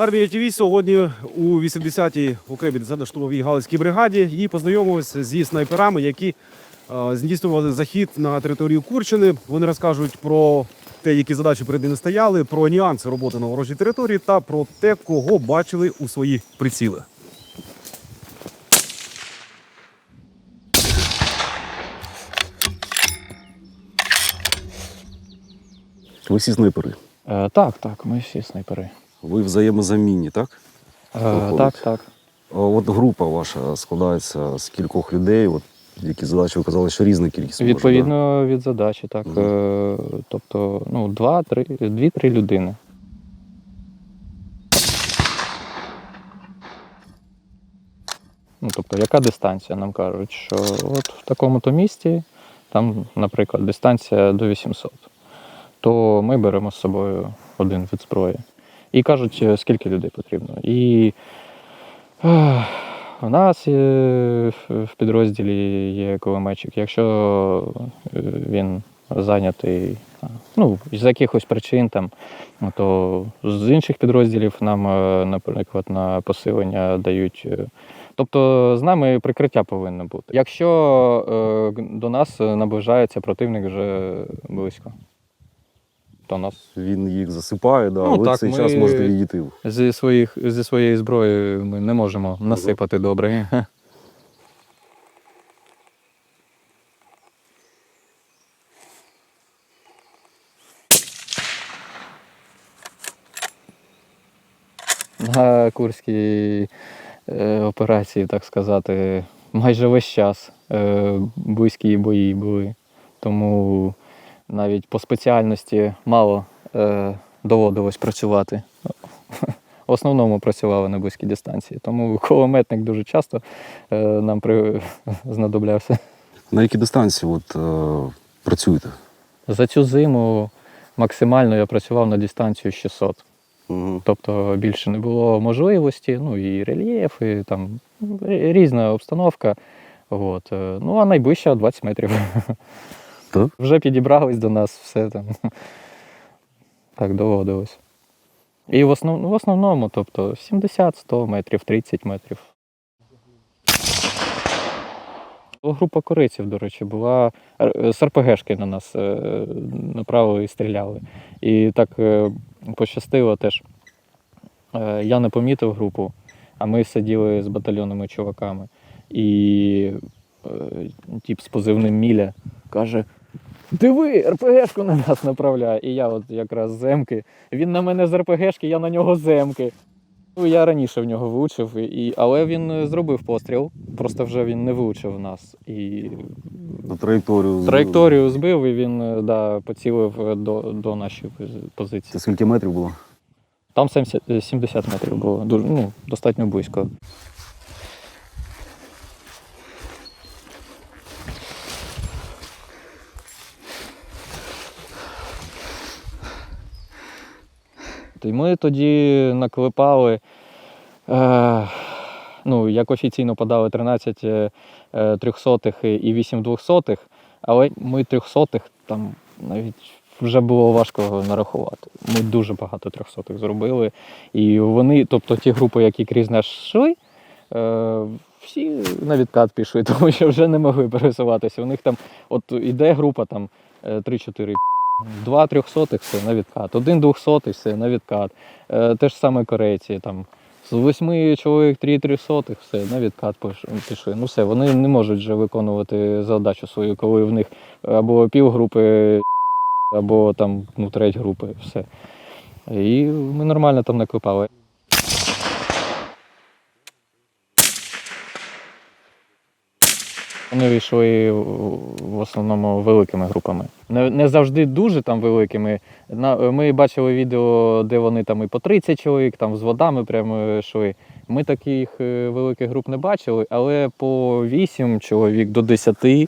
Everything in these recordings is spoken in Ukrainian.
Армія ТВ сьогодні у 80-й окремій десантно-штурмовій галицькій бригаді і познайомилися зі снайперами, які е, здійснювали захід на територію Курщини. Вони розкажуть про те, які задачі перед ними стояли, про нюанси роботи на ворожій території та про те, кого бачили у свої приціли. Ви всі снайпери. Е, так, так, ми всі снайпери. Ви взаємозамінні, так? Е, так, так. А От група ваша складається з кількох людей. От які задачі ви казали, що різна кількість. може, Відповідно від задачі, так. Мгм. Е, тобто, ну, два-три, дві-три людини. Ну, тобто, яка дистанція? Нам кажуть, що от в такому-то місті, там, наприклад, дистанція до 800, то ми беремо з собою один від зброї. І кажуть, е, скільки людей потрібно. І у нас в в підрозділі є кулеметчик. Якщо е, він зайнятий ну, з якихось причин, там, ну, то з інших підрозділів нам, е, наприклад, на посилення дають. е, Тобто з нами прикриття повинно бути. Якщо е, до нас наближається противник вже близько, то нас Він їх засипає, да, Ну, ви так, цей ми- час можете відійти. зі, своїх, зі своєї зброї ми не можемо насипати добре. На Курській е, операції, так сказати, майже весь час е, близькі бої були. Тому навіть по спеціальності мало е, доводилось працювати. В основному працювали на близькій дистанції. Тому кулеметник дуже часто е, нам при... знадоблявся. На якій дистанції от, е, працюєте? За цю зиму максимально я працював на дистанцію 600. Угу. Тобто більше не було можливості, ну і рельєф, і там різна обстановка. От. е, Ну, а найближча 20 метрів. Так? Вже підібрались до нас, все там. Так доводилось. І в, основ... ну, в основному, тобто 70-100 метрів, 30 метрів. Група корейців, до речі, була Р- з на нас е, направили і стріляли. І так е, пощастило теж. Е, Я не помітив групу, а ми сиділи з батальйонними чуваками. І е, тип з позивним Міля каже: Диви, РПГшку на нас направляє. І я от якраз земки. Він на мене з РПГшки, я на нього земки. Ну, я раніше в нього влучив, і, але він е, зробив постріл, просто вже він не влучив нас. І На траєкторію. траєкторію збив, і він е, да, поцілив е, до, до нашої позиції. Це скільки метрів було? Там 70, е, 70 метрів було, дуже, ну, достатньо близько. І ми тоді наклепали, е, ну, як офіційно подали 13 е, е, трьохсотих і 8 двохсотих, але ми трьохсотих там навіть вже було важко нарахувати. Ми дуже багато трьохсотих зробили. І вони, тобто ті групи, які крізь нас йшли, е, всі на відкат пішли, тому що вже не могли пересуватися. У них там, от іде група там е, 3-4 Два трьохсотих все на відкат, один двохсотий все на відкат. Е, те ж саме корейці, там з восьми чоловік три трьохсотих, все на відкат пішли. Ну все, вони не можуть вже виконувати задачу свою, коли в них або півгрупи, або там ну, треть групи, все. І ми нормально там наклепали. Вони йшли в основному великими групами. Не, не завжди дуже там великими. Ми бачили відео, де вони там і по 30 чоловік, там з водами прямо йшли. Ми таких е, великих груп не бачили, але по 8 чоловік до 10 е,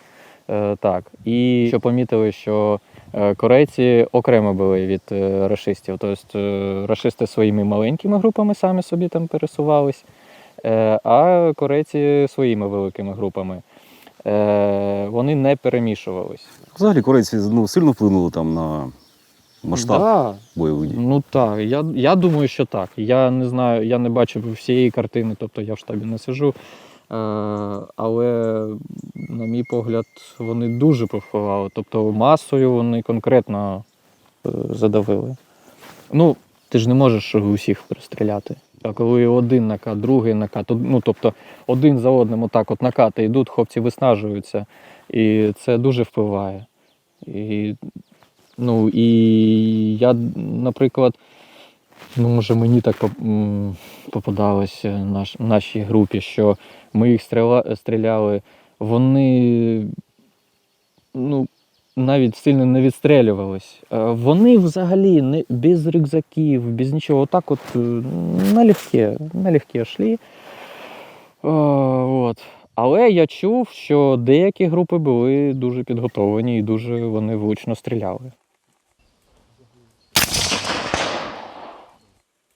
так. І що помітили, що е, корейці окремо були від рашистів. Тобто рашисти своїми маленькими групами самі собі там пересувались, а корейці своїми великими групами. Е, вони не перемішувались. Взагалі корейці ну, сильно вплинули там на масштаб Да. бойових дій? Ну так, я, я думаю, що так. Я не знаю, я не бачив всієї картини, тобто я в штабі не сижу. Е, але, на мій погляд, вони дуже повпливали. Тобто масою вони конкретно е, задавили. Ну, ти ж не можеш усіх пристріляти. А коли один накат, другий накат, ну тобто один за одним отак от накати йдуть, хлопці виснажуються. І це дуже впливає. І, ну, і я, наприклад, ну, може, мені так попадалося наш, нашій групі, що ми їх стріляли, вони ну, навіть сильно не відстрелювались. Е, Вони взагалі не, без рюкзаків, без нічого, отак от е, налегке, налегке йшли. Е, от. Але я чув, що деякі групи були дуже підготовлені і дуже вони влучно стріляли.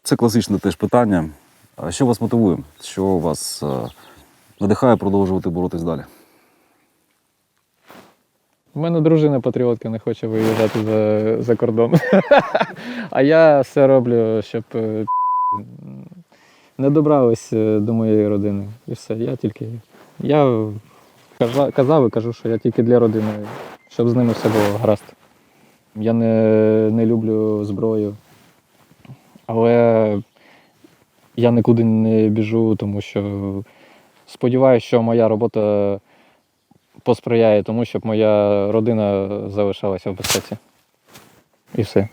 Це класичне теж питання. Що вас мотивує? Що вас надихає продовжувати боротись далі? У мене дружина патріотка не хоче виїжджати за, за кордон. а я все роблю, щоб е, не добрались е, до моєї родини. І все. Я тільки. Я казав і кажу, що я тільки для родини, щоб з ними все було гаразд. Я не, не люблю зброю, але я нікуди не біжу, тому що сподіваюся, що моя робота посприяє тому, щоб моя родина залишалася в безпеці. І все.